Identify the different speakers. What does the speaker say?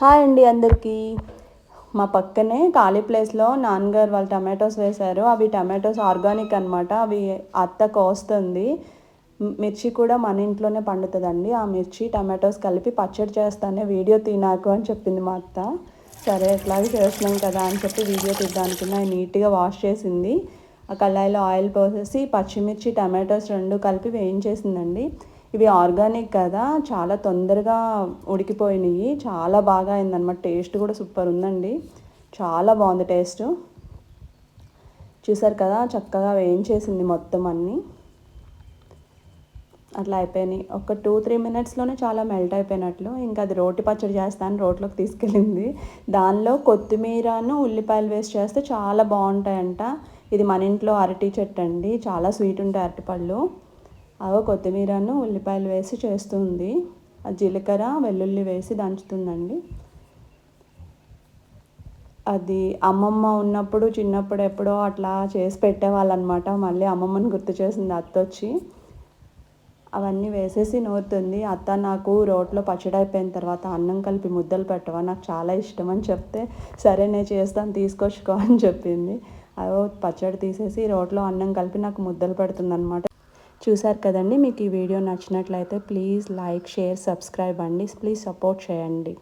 Speaker 1: Hi అండి అందరికీ. మా పక్కనే ఖాళీ ప్లేస్లో నాన్నగారు వాళ్ళు టమాటోస్ వేశారు. అవి టమాటోస్ ఆర్గానిక్ అనమాట అవి అత్త కోస్తుంది. మిర్చి కూడా మన ఇంట్లోనే పండుతుందండి. ఆ మిర్చి టమాటోస్ కలిపి పచ్చడి చేస్తానే వీడియో తినాకు అని చెప్పింది మా అత్త. సరే ఎట్లాగే చేస్తున్నాం కదా అని చెప్పి వీడియో తీద్దాం నీట్గా వాష్ చేసింది. ఆ కళాయిలో ఆయిల్ పోసేసి పచ్చిమిర్చి టమాటోస్ రెండు కలిపి వేయించేసిందండి. ఇవి ఆర్గానిక్ కదా చాలా తొందరగా ఉడికిపోయినాయి. చాలా బాగా అయిందనమాట టేస్ట్ కూడా సూపర్ ఉందండి. చాలా బాగుంది టేస్ట్. చూసారు కదా చక్కగా వేయించేసింది మొత్తం అన్నీ. అట్లా అయిపోయినాయి. ఒక టూ త్రీ మినిట్స్లోనే చాలా మెల్ట్ అయిపోయినట్లు. ఇంకా అది రోటి పచ్చడి చేస్తాను రోట్లోకి తీసుకెళ్ళింది. దానిలో కొత్తిమీరను ఉల్లిపాయలు వేస్ట్ చేస్తే చాలా బాగుంటాయంట. ఇది మన ఇంట్లో అరటి చెట్టు అండి. చాలా స్వీట్ ఉంటాయి అరటిపళ్ళు. అవో కొత్తిమీరను ఉల్లిపాయలు వేసి చేస్తుంది. జీలకర్ర వెల్లుల్లి వేసి దంచుతుందండి. అది అమ్మమ్మ ఉన్నప్పుడు చిన్నప్పుడు ఎప్పుడో అట్లా చేసి పెట్టేవాళ్ళనమాట. మళ్ళీ అమ్మమ్మని గుర్తు చేసింది అత్త వచ్చి అవన్నీ వేసేసి నూరుతుంది. అత్త నాకు రోట్లో పచ్చడి అయిపోయిన తర్వాత అన్నం కలిపి ముద్దలు పెట్టవా నాకు చాలా ఇష్టం అని చెప్తే సరే నేను చేస్తాను తీసుకొచ్చుకో అని చెప్పింది. అవో పచ్చడి తీసేసి రోట్లో అన్నం కలిపి నాకు ముద్దలు పెడుతుంది అనమాట చూసారు కదండి మీకు ఈ వీడియో నచ్చినట్లయితే ప్లీజ్ లైక్ షేర్ సబ్స్క్రైబ్ అండి. ప్లీజ్ సపోర్ట్ చేయండి.